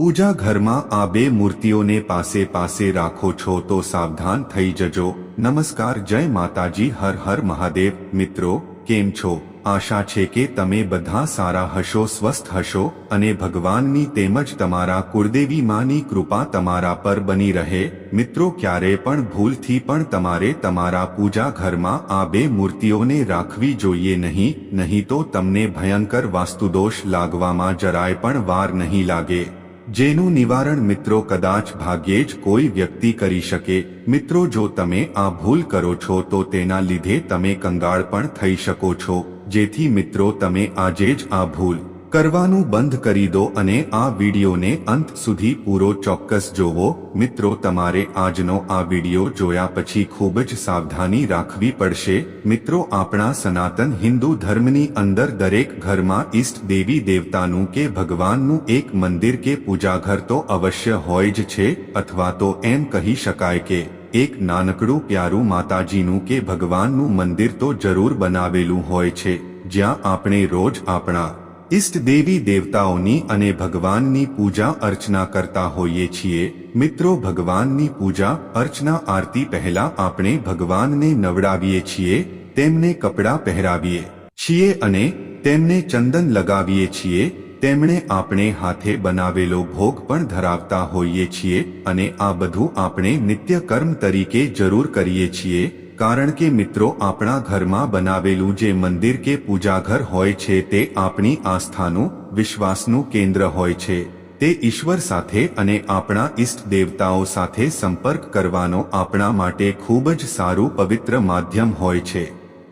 પૂજા ઘરમાં આ બે મૂર્તિઓને પાસે પાસે રાખો છો તો સાવધાન થઈ જજો. નમસ્કાર, જય માતાજી, હર હર મહાદેવ. મિત્રો, કેમ છો? આશા છે કે તમે બધા સારા હશો, સ્વસ્થ હશો અને ભગવાનની તેમજ તમારા કુળદેવી માની કૃપા તમારા પર બની રહે. મિત્રો, ક્યારે પણ ભૂલથી પણ તમારે તમારા પૂજા ઘરમાં આ બે મૂર્તિઓને રાખવી જોઈએ નહીં નહીં તો તમને ભયંકર વાસ્તુદોષ લાગવામાં જરાય પણ વાર નહીં લાગે. જેનું નિવારણ મિત્રો કદાચ ભાગ્યે જ કોઈ વ્યક્તિ કરી શકે. મિત્રો જો તમે આ ભૂલ કરો છો તો તેના લીધે તમે કંગાળ પણ થઈ શકો છો. જેથી મિત્રો તમે આજે જ આ ભૂલ કરવાનું બંધ કરી દો અને આ વિડીયોને અંત સુધી પૂરો ચોક્કસ જોવો. મિત્રો, તમારે આજનો આ વીડિયો જોયા પછી ખૂબ જ સાવધાની રાખવી પડશે. મિત્રો, આપણા સનાતન હિન્દુ ધર્મની અંદર દરેક ઘરમાં ઈષ્ટ દેવી દેવતાનું કે ભગવાનનું એક મંદિર કે પૂજાઘર તો અવશ્ય હોય જ છે, અથવા તો એમ કહી શકાય કે એક નાનકડું પ્યારું માતાજીનું કે ભગવાનનું મંદિર તો જરૂર બનાવેલું હોય છે. જ્યાં આપણે રોજ આપણા ઈષ્ટ દેવી દેવતાઓની અને ભગવાનની પૂજા અર્ચના કરતા હોઈએ છીએ. મિત્રો, ભગવાનની પૂજા, અર્ચના, આરતી પહેલા આપણે ભગવાનને નવડાવીએ છીએ, તેમને કપડાં પહેરાવીએ છીએ અને તેમને ચંદન લગાવીએ છીએ. તેમણે આપણે હાથે બનાવેલો ભોગ પણ ધરાવતા હોઈએ છીએ અને આ બધું આપણે નિત્ય કર્મ તરીકે જરૂર કરીએ છીએ. કારણ કે મિત્રો આપણા ઘરમાં બનાવેલું જે મંદિર કે પૂજાઘર હોય છે તે આપણી આસ્થાનું, વિશ્વાસનું કેન્દ્ર હોય છે. તે ઈશ્વર સાથે અને આપણા ઈષ્ટ દેવતાઓ સાથે સંપર્ક કરવાનો આપણા માટે ખૂબ જ સારું પવિત્ર માધ્યમ હોય છે.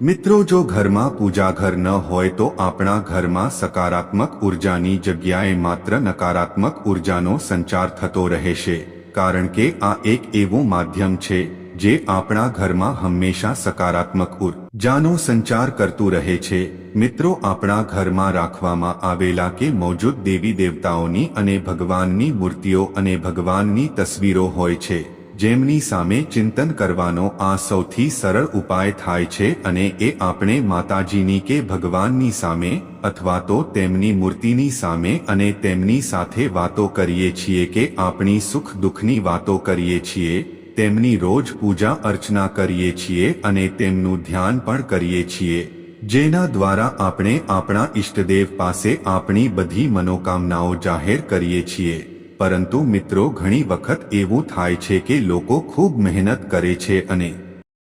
મિત્રો જો ઘરમાં પૂજાઘર ન હોય તો આપણા ઘરમાં સકારાત્મક ઉર્જાની જગ્યાએ માત્ર નકારાત્મક ઉર્જાનો સંચાર થતો રહેશે. કારણ કે આ એક એવું માધ્યમ છે જે આપણા ઘરમાં હંમેશા સકારાત્મક ઉર્જાનો સંચાર કરતું રહે છે. મિત્રો, આપણા ઘરમાં રાખવામાં આવેલા કે મોજૂદ દેવી દેવતાઓની અને ભગવાનની મૂર્તિઓ અને ભગવાનની તસવીરો હોય છે, જેમની સામે ચિંતન કરવાનો આ સૌથી સરળ ઉપાય થાય છે અને એ આપણે માતાજીની કે ભગવાનની સામે અથવા તો તેમની મૂર્તિની સામે અને તેમની સાથે વાતો કરીએ છીએ કે આપણી સુખ દુઃખની વાતો કરીએ છીએ તેમની રોજ પૂજા અર્ચના કરીએ છીએ અને તેમનું ધ્યાન પણ કરીએ છીએ, જેના દ્વારા આપણે આપણા ઈષ્ટદેવ પાસે આપણી બધી મનોકામનાઓ જાહેર કરીએ છીએ. પરંતુ મિત્રો, ઘણી વખત એવું થાય છે કે લોકો ખૂબ મહેનત કરે છે અને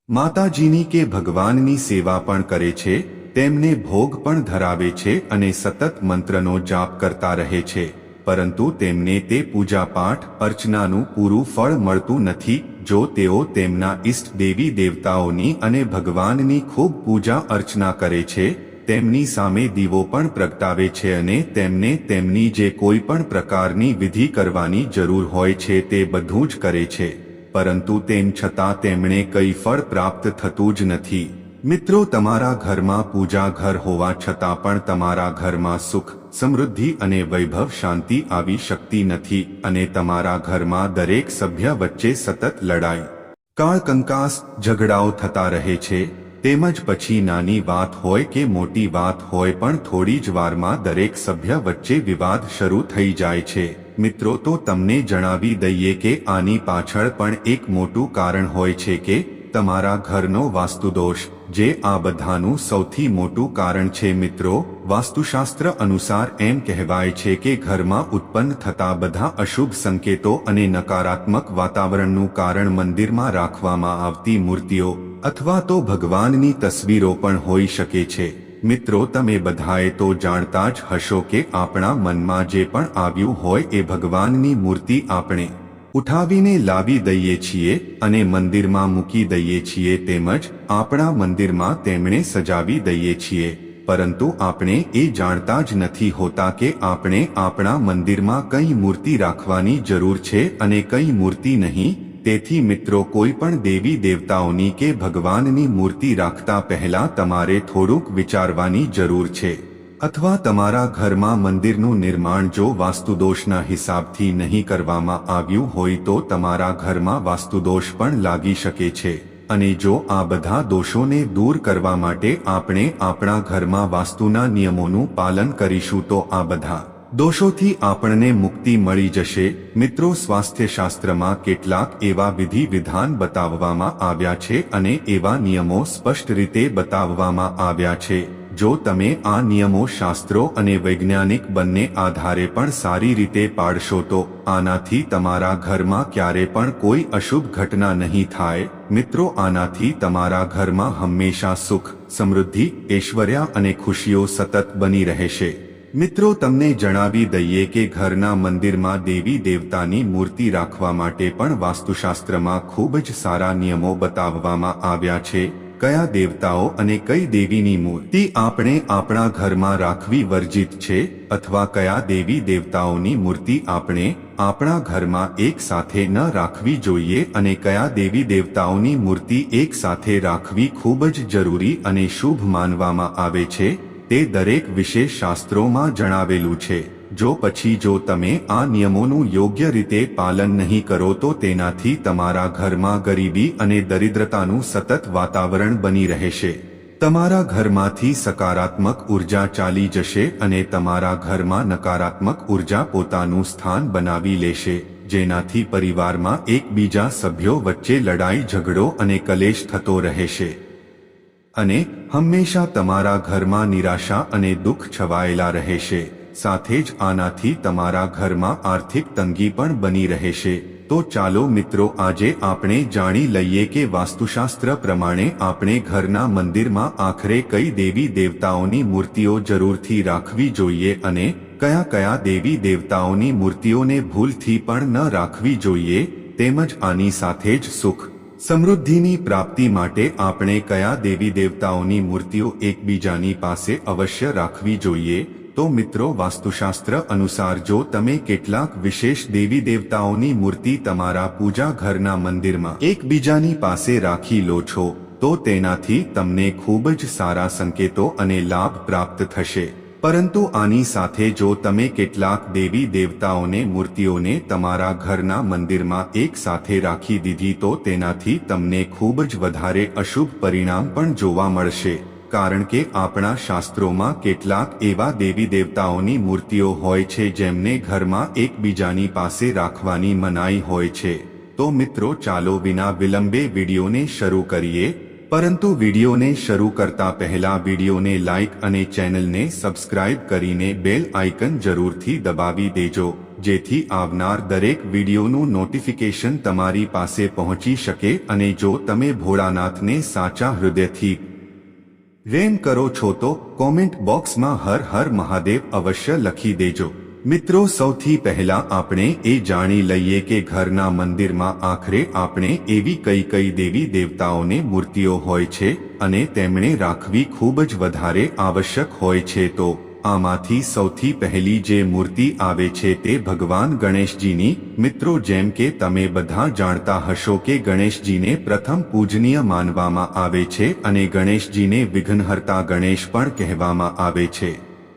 માતાજીની કે ભગવાનની સેવા પણ કરે છે, તેમને ભોગ પણ ધરાવે છે અને સતત મંત્રનો જાપ કરતા રહે છે. પરંતુ તેમને તે પૂજા પાઠ અર્ચનાનું પૂરું ફળ મળતું નથી જો તેઓ તેમના ઈષ્ટ દેવી દેવતાઓની અને ભગવાનની ખૂબ પૂજા અર્ચના કરે છે, તેમની સામે દીવો પણ પ્રગટાવે છે અને તેમને તેમની જે કોઈ પણ પ્રકારની વિધિ કરવાની જરૂર હોય છે તે બધું જ કરે છે. પરંતુ તેમ છતાં તેમણે કઈ ફળ પ્રાપ્ત થતું જ નથી. મિત્રો, તમારા ઘરમાં પૂજા ઘર હોવા છતાં પણ તમારા ઘરમાં સુખ સમૃદ્ધિ અને વૈભવ શાંતિ આવી શકતી નથી અને તમારા ઘરમાં દરેક સભ્ય વચ્ચે સતત લડાઈ. કાળકંકાસ ઝઘડાઓ થતા રહે છે, તેમજ પછી નાની વાત હોય કે મોટી વાત હોય પણ થોડી જ વારમાં દરેક સભ્ય વચ્ચે વિવાદ શરૂ થઈ જાય છે. મિત્રો, તો તમને જણાવી દઈએ કે આની પાછળ પણ એક મોટું કારણ હોય છે કે તમારા ઘરનો વાસ્તુદોષ, જે આ બધાનું સૌથી મોટું કારણ છે મિત્રો વાસ્તુશાસ્ત્ર અનુસાર એમ કહેવાય છે કે ઘરમાં ઉત્પન્ન થતા બધા અશુભ સંકેતો અને નકારાત્મક વાતાવરણનું કારણ મંદિરમાં રાખવામાં આવતી મૂર્તિઓ અથવા તો ભગવાનની તસવીરો પણ હોઈ શકે છે. મિત્રો, તમે બધાએ તો જાણતા જ હશો કે આપણા મનમાં જે પણ આવ્યું હોય એ ભગવાનની મૂર્તિ આપણે ઉઠાવીને લાવી દઈએ છીએ અને મંદિરમાં મૂકી દઈએ છીએ તેમજ આપણા મંદિરમાં તેમણે સજાવી દઈએ છીએ. પરંતુ આપણે એ જાણતા જ નથી હોતા કે આપણે આપણા મંદિરમાં કઈ મૂર્તિ રાખવાની જરૂર છે અને કઈ મૂર્તિ નહીં. તેથી મિત્રો, કોઈ પણ દેવી દેવતાઓની કે ભગવાનની મૂર્તિ રાખતા પહેલા તમારે થોડુંક વિચારવાની જરૂર છે. અથવા તમારા ઘરમાં મંદિરનું નિર્માણ જો વાસ્તુદોષના હિસાબથી નહીં કરવામાં આવ્યું હોય તો તમારા ઘરમાં વાસ્તુદોષ પણ લાગી શકે છે. અને જો આ બધા દોષોને દૂર કરવા માટે આપણે આપણા ઘરમાં વાસ્તુના નિયમોનું પાલન કરીશું તો આ બધા દોષોથી આપણને મુક્તિ મળી જશે. મિત્રો સ્વાસ્થ્ય શાસ્ત્રમાં કેટલાક એવા વિધિ વિધાન બતાવવામાં આવ્યા છે અને એવા નિયમો સ્પષ્ટ રીતે બતાવવામાં આવ્યા છે. જો તમે આ નિયમો શાસ્ત્રો અને વૈજ્ઞાનિક બંને આધારે પણ સારી રીતે પાડશો તો આનાથી તમારા ઘરમાં ક્યારે પણ કોઈ અશુભ ઘટના નહીં થાય. મિત્રો, આનાથી તમારા ઘરમાં હંમેશા સુખ, સમૃદ્ધિ, ઐશ્વર્યા અને ખુશીઓ સતત બની રહેશે. મિત્રો, તમને જણાવી દઈએ કે ઘરના મંદિરમાં દેવી દેવતાની મૂર્તિ રાખવા માટે પણ વાસ્તુશાસ્ત્રમાં ખૂબ જ સારા નિયમો બતાવવામાં આવ્યા છે. કયા દેવતાઓ અને કઈ દેવીની મૂર્તિ આપણે આપણા ઘરમાં રાખવી વર્જિત છે અથવા કયા દેવી દેવતાઓની મૂર્તિ આપણે આપણા ઘરમાં એક સાથે ન રાખવી જોઈએ અને કયા દેવી દેવતાઓની મૂર્તિ એક સાથે રાખવી ખૂબ જ જરૂરી અને શુભ માનવામાં આવે છે તે દરેક વિશેષ શાસ્ત્રોમાં જણાવેલું છે. જો પછી જો તમે આ નિયમોનું યોગ્ય રીતે પાલન નહીં કરો તો તેનાથી તમારા ઘરમાં ગરીબી અને દરિદ્રતાનું સતત વાતાવરણ બની રહેશે. તમારા ઘરમાંથી સકારાત્મક ઊર્જા ચાલી જશે અને તમારા ઘરમાં નકારાત્મક ઊર્જા પોતાનું સ્થાન બનાવી લેશે, જેનાથી પરિવારમાં એકબીજા સભ્યો વચ્ચે લડાઈ, ઝઘડો અને કલેશ થતો રહેશે. અને હંમેશા તમારા ઘરમાં નિરાશા અને દુઃખ છવાયેલા રહેશે. સાથે જ આનાથી તમારા ઘરમાં આર્થિક તંગી પણ બની રહેશે. તો ચાલો મિત્રો, આજે આપણે જાણી લઈએ કે વાસ્તુશાસ્ત્ર પ્રમાણે આપણે ઘરના મંદિરમાં આખરે કઈ દેવી દેવતાઓની મૂર્તિઓ જરૂરથી રાખવી જોઈએ અને કયા કયા દેવી દેવતાઓની મૂર્તિઓને ભૂલથી પણ ન રાખવી જોઈએ, તેમજ આની સાથે જ સુખ સમૃદ્ધિની પ્રાપ્તિ માટે આપણે કયા દેવી દેવતાઓની મૂર્તિઓ એકબીજાની પાસે અવશ્ય રાખવી જોઈએ તો મિત્રો વાસ્તુશાસ્ત્ર અનુસાર જો તમે કેટલાક વિશેષ દેવી દેવતાઓની મૂર્તિ તમારા પૂજા ઘરના મંદિરમાં એકબીજાની પાસે રાખી લો છો, તો તેનાથી તમને ખૂબ જ સારા સંકેતો અને લાભ પ્રાપ્ત થશે. પરંતુ આની સાથે જો તમે કેટલાક દેવી દેવતાઓને મૂર્તિઓને તમારા ઘરના મંદિરમાં એક સાથે રાખી દીધી તો તેનાથી તમને ખૂબ જ વધારે અશુભ પરિણામ પણ જોવા મળશે. કારણ કે આપણા શાસ્ત્રોમાં કેટલાક એવા દેવી દેવતાઓની મૂર્તિઓ હોય છે જેમને ઘરમાં એકબીજાની પાસે રાખવાની મનાઈ હોય છે. તો મિત્રો ચાલો વિના વિલંબે વિડીયોને શરૂ કરીએ. પરંતુ વિડીયોને શરૂ કરતા પહેલા વિડીયોને લાઇક અને ચેનલને સબસ્ક્રાઇબ કરીને બેલ આઇકન જરૂરથી દબાવી દેજો, જેથી આવનાર દરેક વિડીયોનું નોટિફિકેશન તમારી પાસે પહોંચી શકે અને જો તમે ભોળાનાથને સાચા હૃદયથી રેમ કરો છો તો કોમેન્ટ બોક્સમાં હર હર મહાદેવ અવશ્ય લખી દેજો. મિત્રો, સૌથી પહેલા આપણે એ જાણી લઈએ કે ઘરના મંદિરમાં આખરે આપણે એવી કઈ કઈ દેવી દેવતાઓને મૂર્તિઓ હોય છે અને તેમણે રાખવી ખૂબ જ વધારે આવશ્યક હોય છે તો આમાંથી સૌથી પહેલી જે મૂર્તિ આવે છે તે ભગવાન ગણેશજીની. મિત્રો જેમ કે તમે બધા જાણતા હશો કે ગણેશજીને પ્રથમ પૂજનીય માનવામાં આવે છે અને ગણેશજીને વિઘ્નહર્તા ગણેશ પણ કહેવામાં આવે છે.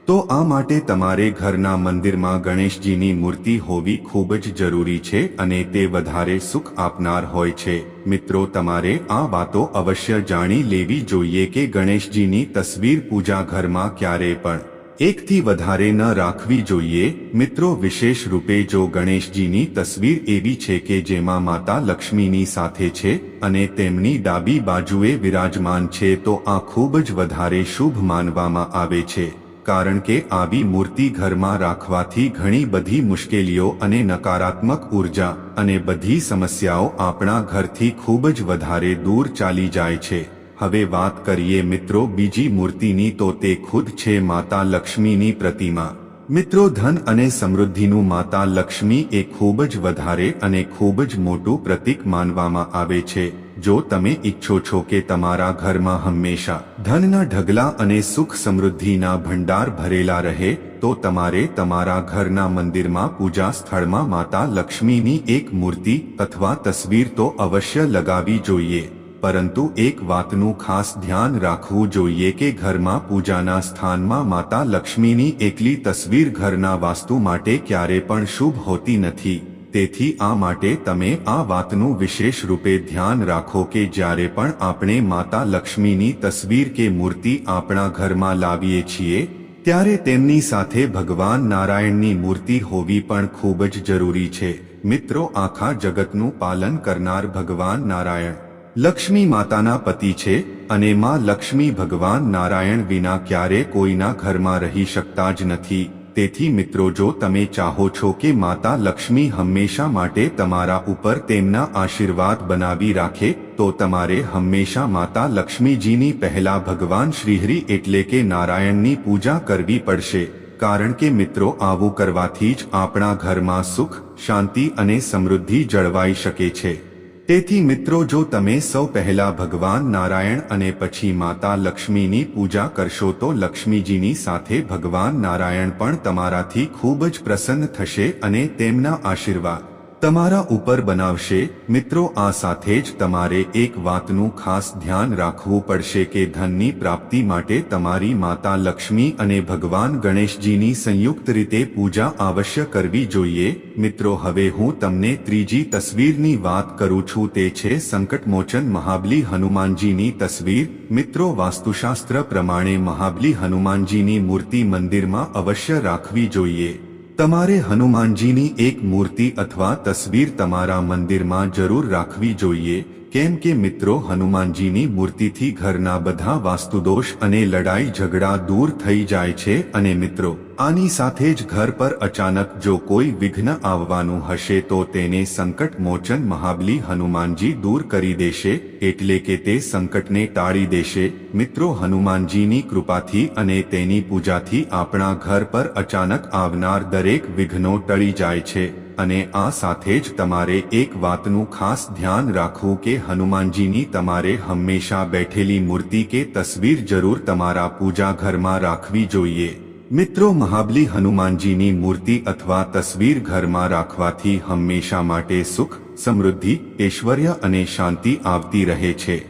તો આ માટે તમારે ઘરના મંદિરમાં ગણેશજીની મૂર્તિ હોવી ખૂબ જ જરૂરી છે અને તે વધારે સુખ આપનાર હોય છે. મિત્રો તમારે આ વાતો અવશ્ય જાણી લેવી જોઈએ કે ગણેશજીની તસવીર પૂજા ઘરમાં ક્યારે પણ એકથી વધારે ન રાખવી જોઈએ. મિત્રો, વિશેષ રૂપે જો ગણેશજીની તસવીર એવી છે કે જેમાં માતા લક્ષ્મીની સાથે છે અને તેમની ડાબી બાજુએ વિરાજમાન છે, તો આ ખૂબ જ વધારે શુભ માનવામાં આવે છે. કારણ કે આવી મૂર્તિ ઘરમાં રાખવાથી ઘણી બધી મુશ્કેલીઓ અને નકારાત્મક ઊર્જા અને બધી સમસ્યાઓ આપણા ઘરથી ખૂબ જ વધારે દૂર ચાલી જાય છે. હવે વાત કરીએ મિત્રો બીજી મૂર્તિની તો તે ખુદ છે માતા લક્ષ્મીની પ્રતિમા. મિત્રો ધન અને સમૃદ્ધિનું માતા લક્ષ્મી એ ખૂબ જ વધારે અને ખૂબ જ મોટું પ્રતીક માનવામાં આવે છે. જો તમે ઈચ્છો છો કે તમારા ઘરમાં હંમેશા ધનના ઢગલા અને સુખ સમૃદ્ધિના ભંડાર ભરેલા રહે, તો તમારે તમારા ઘરના મંદિરમાં પૂજા સ્થળમાં માતા લક્ષ્મીની એક મૂર્તિ અથવા તસવીર તો અવશ્ય લગાવી જોઈએ. પરંતુ એક વાતનું ખાસ ધ્યાન રાખવું જોઈએ કે ઘરમાં પૂજાના સ્થાનમાં માતા લક્ષ્મીની એકલી તસવીર ઘરના વાસ્તુ માટે ક્યારે પણ શુભ હોતી નથી. તેથી આ માટે તમે આ વાતનું વિશેષ રૂપે ધ્યાન રાખો કે જ્યારે પણ આપણે માતા લક્ષ્મીની તસવીર કે મૂર્તિ આપણા ઘરમાં લાવીએ છીએ, ત્યારે તેમની સાથે ભગવાન નારાયણની મૂર્તિ હોવી પણ ખૂબ જ જરૂરી છે. મિત્રો, આખા જગતનું પાલન કરનાર ભગવાન નારાયણ. લક્ષ્મી માતાના પતિ છે અને માં લક્ષ્મી ભગવાન નારાયણ વિના ક્યારે કોઈના ઘરમાં રહી શકતા જ નથી. તેથી મિત્રો જો તમે ચાહો છો કે માતા લક્ષ્મી હંમેશા માટે તમારા ઉપર તેમના આશીર્વાદ બનાવી રાખે, તો તમારે હંમેશા માતા લક્ષ્મીજીની પહેલા ભગવાન શ્રીહરિ એટલે કે નારાયણની પૂજા કરવી પડશે. કારણ કે મિત્રો આવું કરવાથી જ આપણા ઘરમાં સુખ, શાંતિ અને સમૃદ્ધિ જળવાઈ શકે છે. તેથી મિત્રો જો તમે સૌ પહેલા ભગવાન નારાયણ અને પછી માતા લક્ષ્મીની પૂજા કરશો તો લક્ષ્મીજીની સાથે ભગવાન નારાયણ પણ તમારાથી ખૂબ જ પ્રસન્ન થશે અને તેમના આશીર્વાદ તમારા ઉપર બનાવશે. મિત્રો, આ સાથે જ તમારે એક વાતનું ખાસ ધ્યાન રાખવું પડશે કે ધનની પ્રાપ્તિ માટે તમારી માતા લક્ષ્મી અને ભગવાન ગણેશજીની સંયુક્ત રીતે પૂજા અવશ્ય કરવી જોઈએ. મિત્રો, હવે હું તમને ત્રીજી તસવીરની વાત કરું છું. તે છે સંકટમોચન મહાબલી હનુમાનજીની તસવીર. મિત્રો, વાસ્તુશાસ્ત્ર પ્રમાણે મહાબલી હનુમાનજીની મૂર્તિ મંદિરમાં અવશ્ય રાખવી જોઈએ. તમારે હનુમાનજીની એક મૂર્તિ અથવા તસવીર તમારા મંદિરમાં જરૂર રાખવી જોઈએ, કેમ કે મિત્રો, હનુમાનજીની મૂર્તિથી ઘરના બધા વાસ્તુદોષ અને લડાઈ ઝઘડા દૂર થઈ જાય છે અને મિત્રો આની સાથે જ ઘર પર અચાનક જો કોઈ વિઘ્ન આવવાનું હશે તો તેને સંકટ મોચન મહાબલી હનુમાનજી દૂર કરી દેશે, એટલે કે તે સંકટને ટાળી દેશે. મિત્રો, હનુમાનજીની કૃપાથી અને તેની પૂજાથી આપણા ઘર પર અચાનક આવનાર દરેક વિઘ્નો ટળી જાય છે. અને આ સાથે જ તમારે એક વાતનું ખાસ ધ્યાન રાખવું કે હનુમાનજીની તમારે હંમેશા બેઠેલી મૂર્તિ કે તસવીર જરૂર તમારા પૂજા ઘરમાં રાખવી જોઈએ. મિત્રો, મહાબલી હનુમાનજીની મૂર્તિ અથવા તસવીર ઘરમાં રાખવાથી હંમેશા માટે સુખ, સમૃદ્ધિ, ઐશ્વર્ય અને શાંતિ આવતી રહે છે.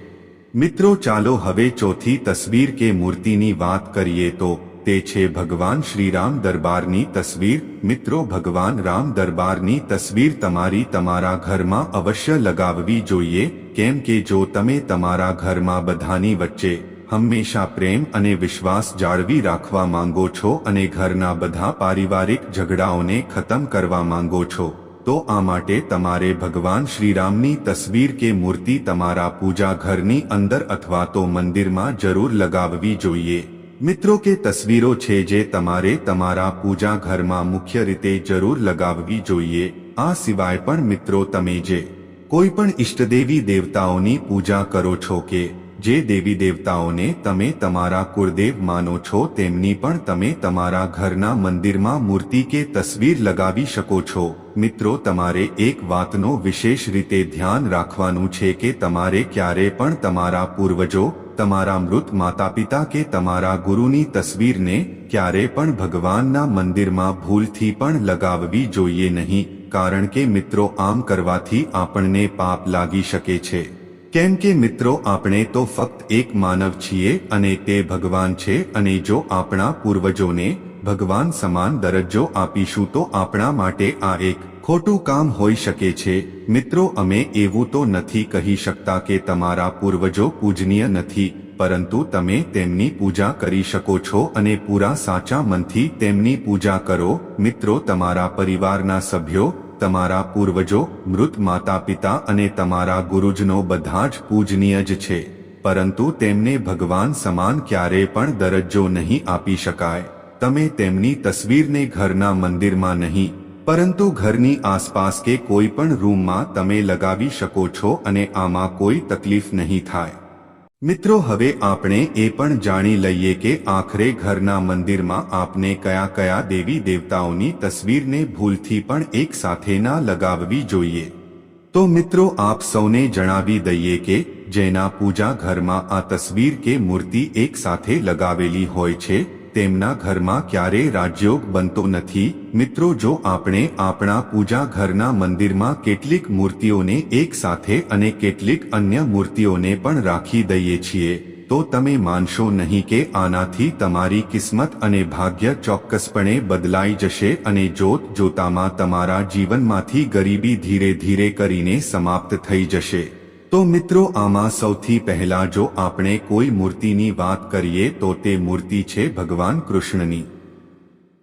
મિત્રો, ચાલો હવે ચોથી તસવીર કે મૂર્તિની વાત કરીએ તો, તે છે ભગવાન શ્રીરામ દરબારની તસવીર. મિત્રો, ભગવાન રામ દરબારની તસવીર તમારી તમારા ઘરમાં અવશ્ય લગાવવી જોઈએ, કેમ કે જો તમે તમારા ઘરમાં બધાની વચ્ચે હંમેશા પ્રેમ અને વિશ્વાસ જાળવી રાખવા માંગો છો અને ઘરના બધા પારિવારિક ઝઘડાઓને ખતમ કરવા માંગો છો, તો આ માટે તમારે ભગવાન શ્રીરામની તસવીર કે મૂર્તિ તમારા પૂજા ઘરની અંદર અથવા તો મંદિરમાં જરૂર લગાવવી જોઈએ. મિત્રો, કે તસવીરો છે જે તમારે તમારા પૂજા ઘરમાં મુખ્ય રીતે જરૂર લગાવવી જોઈએ, આ સિવાય પણ મિત્રો, તમે જે કોઈ પણ ઈષ્ટદેવી દેવતાઓની પૂજા કરો છો કે જે દેવી દેવતાઓને તમે તમારા કુળદેવ માનો છો, તેમની પણ તમે તમારા ઘરના મંદિરમાં મૂર્તિ કે તસવીર લગાવી શકો છો. મિત્રો, તમારે એક વાતનો વિશેષ રીતે ધ્યાન રાખવાનું છે કે તમારે ક્યારે પણ તમારા પૂર્વજો, તમારા મૃત માતા પિતા કે તમારા ગુરુની તસવીરને ક્યારે પણ ભગવાનના મંદિરમાં ભૂલથી પણ લગાવવી જોઈએ નહીં. કારણ કે મિત્રો, આમ કરવાથી આપણને પાપ લાગી શકે છે. કેમ કે મિત્રો, આપણે તો ફક્ત એક માનવ છીએ અને તે ભગવાન છે અને જો આપણા પૂર્વજોને ભગવાન સમાન દરજ્જો આપીશું તો આપણા માટે આ એક ખોટું કામ હોઈ શકે છે. મિત્રો, અમે એવું તો નથી કહી શકતા કે તમારા પૂર્વજો પૂજનીય નથી, પરંતુ તમે તેમની પૂજા કરી શકો છો અને પૂરા સાચા મનથી તેમની પૂજા કરો. મિત્રો, તમારા પરિવારના સભ્યો તમારા પૂર્વજો, મૃત માતા પિતા અને તમારા ગુરુજનો બધા જ પૂજનીય જ છે, પરંતુ તેમને ભગવાન સમાન ક્યારે પણ દરજ્જો નહીં આપી શકાય. તમે તેમની તસવીરને ઘરના મંદિરમાં નહીં, પરંતુ ઘરની આસપાસ કે કોઈ પણ રૂમમાં તમે લગાવી શકો છો અને આમાં કોઈ તકલીફ નહીં થાય. મિત્રો, હવે આપણે એ પણ જાણી લઈએ કે આખરે ઘરના મંદિરમાં આપને કયા કયા દેવી દેવતાઓની તસવીરને ભૂલથી પણ એક સાથે ના લગાવવી જોઈએ. તો મિત્રો, આપ સૌને જણાવી દઈએ કે જેના પૂજા ઘરમાં આ તસવીર કે મૂર્તિ એક સાથે લગાવેલી હોય છે તેમના ઘરમાં ક્યારેય રાજયોગ બનતો નથી. મિત્રો, જો આપણે આપણા પૂજા ઘરના મંદિરમાં કેટલીક મૂર્તિઓને એક સાથે અને કેટલીક અન્ય મૂર્તિઓને પણ રાખી દઈએ છીએ, તો તમે માનશો નહીં કે આનાથી તમારી કિસ્મત અને ભાગ્ય ચોક્કસપણે બદલાઈ જશે અને જોત જોતામાં તમારા જીવનમાંથી ગરીબી ધીરે ધીરે કરીને સમાપ્ત થઈ જશે. તો મિત્રો આમાં સૌથી પહેલા જો આપણે કોઈ મૂર્તિની વાત કરીએ તો તે મૂર્તિ છે ભગવાન કૃષ્ણની.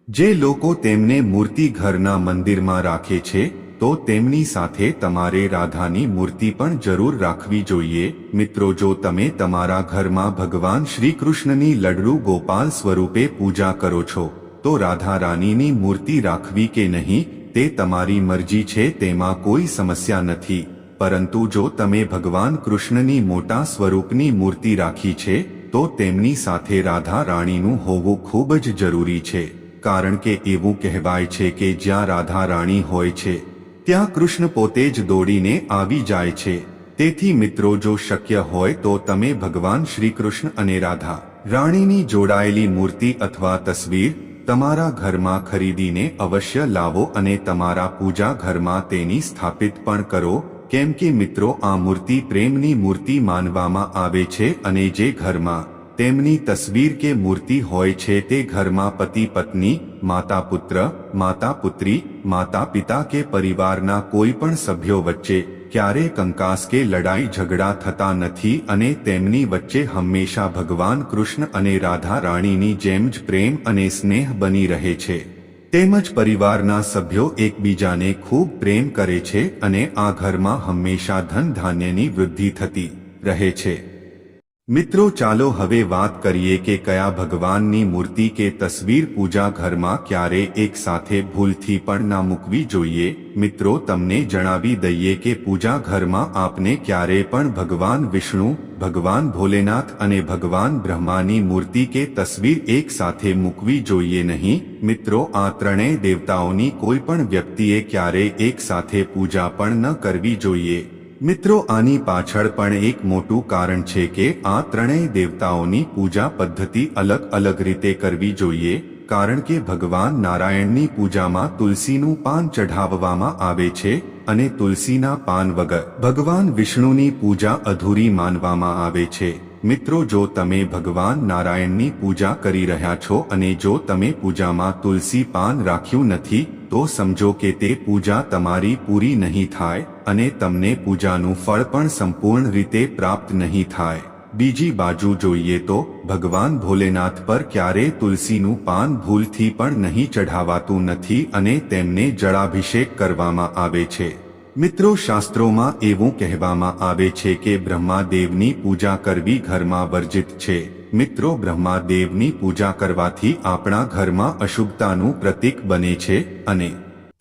જે લોકો તેમને મૂર્તિ ઘરના મંદિરમાં રાખે છે, તો તેમની સાથે તમારે રાધાની મૂર્તિ પણ જરૂર રાખવી જોઈએ. મિત્રો જો તમે તમારા ઘરમાં ભગવાન શ્રી કૃષ્ણની લડડુ ગોપાલ સ્વરૂપે પૂજા કરો છો, તો રાધા રાણીની મૂર્તિ રાખવી કે નહીં, તે તમારી મરજી છે, તેમાં કોઈ સમસ્યા નથી. પરંતુ જો તમે ભગવાન કૃષ્ણની મોટા સ્વરૂપની મૂર્તિ રાખી છે, તો તેમની સાથે રાધા રાણીનું હોવું ખૂબ જ જરૂરી છે. કારણ કે એવું કહેવાય છે કે જ્યાં રાધા રાણી હોય છે, ત્યાં કૃષ્ણ પોતે જ દોડીને આવી જાય છે. તેથી મિત્રો, જો શક્ય હોય તો તમે ભગવાન શ્રી કૃષ્ણ અને રાધા રાણીની જોડાયેલી મૂર્તિ અથવા તસવીર તમારા ઘરમાં ખરીદીને અવશ્ય લાવો અને તમારા પૂજા ઘરમાં તેની સ્થાપિત પણ કરો. કેમ કે મિત્રો, આ મૂર્તિ પ્રેમની મૂર્તિ માનવામાં આવે છે અને જે ઘરમાં તેમની તસવીર કે મૂર્તિ હોય છે તે ઘરમાં પતિ, પત્ની, માતા પુત્ર, માતા પુત્રી, માતા પિતા કે પરિવારના કોઈ પણ સભ્યો વચ્ચે ક્યારે કંકાસ કે લડાઈ ઝઘડા થતા નથી અને તેમની વચ્ચે હંમેશા ભગવાન કૃષ્ણ અને રાધા રાણીની જેમ જ પ્રેમ અને સ્નેહ બની રહે છે. તેમજ પરિવારના સભ્યો એકબીજાને ખૂબ પ્રેમ કરે છે અને આ ઘરમાં હંમેશા ધન ધાન્યની વૃદ્ધિ થતી રહે છે. મિત્રો, ચાલો હવે વાત કરીએ કે કયા ભગવાનની મૂર્તિ કે તસવીર પૂજા ઘરમાં ક્યારે એક સાથે ભૂલથી પણ ના મૂકવી જોઈએ? મિત્રો, તમને જણાવી દઈએ કે પૂજા ઘરમાં આપને ક્યારે પણ ભગવાન વિષ્ણુ, ભગવાન ભોલેનાથ અને ભગવાન બ્રહ્માની મૂર્તિ કે તસવીર એક સાથે મૂકવી જોઈએ નહીં? મિત્રો, આ ત્રણેય દેવતાઓની કોઈ પણ વ્યક્તિએ ક્યારે એક સાથે પૂજા પણ ન કરવી જોઈએ. મિત્રો, આની પાછળ પણ એક મોટું કારણ છે કે આ ત્રણેય દેવતાઓની પૂજા પદ્ધતિ અલગ અલગ રીતે કરવી જોઈએ, કારણ કે ભગવાન નારાયણની પૂજામાં તુલસીનું પાન ચઢાવવામાં આવે છે અને તુલસીના પાન વગર ભગવાન વિષ્ણુની પૂજા અધૂરી માનવામાં આવે છે. મિત્રો, જો તમે ભગવાન નારાયણની પૂજા કરી રહ્યા છો અને જો તમે પૂજામાં તુલસી પાન રાખ્યું નથી, તો સમજો કે તે પૂજા તમારી પૂરી નહીં થાય. અને તમને પૂજાનું ફળ પણ સંપૂર્ણ રીતે પ્રાપ્ત નહીં થાય. બીજી બાજુ જોઈએ તો, ભગવાન ભોલેનાથ પર ક્યારે તુલસીનું પાન ભૂલથી પણ નહીં ચઢાવાતું નથી અને તેમને જળાભિષેક કરવામાં આવે છે. મિત્રો, શાસ્ત્રોમાં એવું કહેવામાં આવે છે કે બ્રહ્માદેવની પૂજા કરવી ઘરમાં વર્જિત છે. મિત્રો, બ્રહ્માદેવની પૂજા કરવાથી આપણા ઘરમાં અશુભતાનું પ્રતીક બને છે અને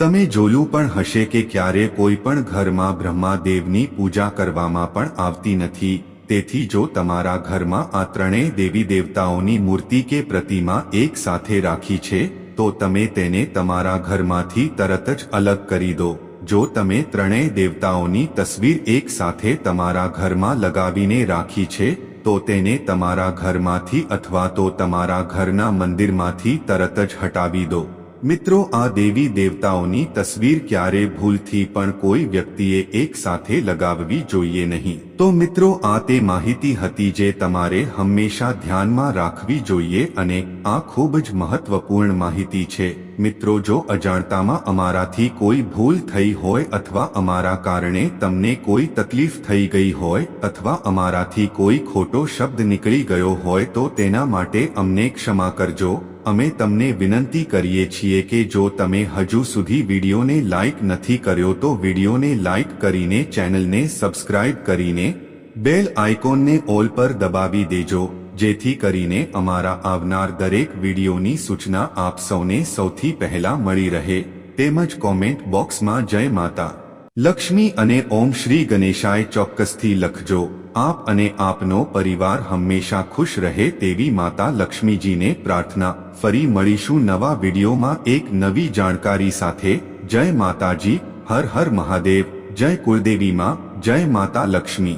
તમે જોયું પણ હશે કે ક્યારે કોઈ પણ ઘરમાં બ્રહ્માદેવની પૂજા કરવામાં પણ આવતી નથી. તેથી જો તમારા ઘરમાં આ ત્રણેય દેવી દેવતાઓની મૂર્તિ કે પ્રતિમા એક સાથે રાખી છે, તો તમે તેને તમારા ઘરમાંથી તરત જ અલગ કરી દો. જો તમે ત્રણેય દેવતાઓની તસવીર એક સાથે તમારા ઘરમાં લગાવીને રાખી છે, તો તેને તમારા ઘરમાંથી અથવા તો તમારા ઘરના મંદિરમાંથી તરત જ હટાવી દો. મિત્રો, આ દેવી દેવતાઓની તસવીર ક્યારે ભૂલથી પણ કોઈ વ્યક્તિએ એક સાથે લગાવવી જોઈએ નહીં. તો મિત્રો, આ તે માહિતી હતી જે તમારે હંમેશા ધ્યાનમાં રાખવી જોઈએ અને આ ખૂબ જ મહત્વપૂર્ણ માહિતી છે. મિત્રો, જો અજાણતામાં અમારાથી કોઈ ભૂલ થઈ હોય અથવા અમારા કારણે તમને કોઈ તકલીફ થઈ ગઈ હોય અથવા અમારાથી કોઈ ખોટો શબ્દ નીકળી ગયો હોય તો તેના માટે અમને ક્ષમા કરજો. અમે તમને વિનંતી કરીએ છીએ કે જો તમે હજુ સુધી વિડીયોને લાઇક નથી કર્યો તો વિડીયોને લાઇક કરીને ચેનલને સબસ્ક્રાઇબ કરીને બેલ આઇકોનને ઓલ પર દબાવી દેજો, જેથી કરીને અમારા આવનાર દરેક વિડીયોની સૂચના આપ સૌને સૌથી પહેલા મળી રહે. તેમજ કોમેન્ટ બોક્સમાં જય માતા. લક્ષ્મી અને ઓમ શ્રી ગણેશાય ચોક્કસથી લખજો. આપ અને આપનો પરિવાર હંમેશા ખુશ રહે તેવી માતા લક્ષ્મીજીને પ્રાર્થના. ફરી મળીશું નવા વિડીયોમાં એક નવી જાણકારી સાથે. જય માતાજી, હર હર મહાદેવ, જય કુલદેવીમાં જય માતા લક્ષ્મી.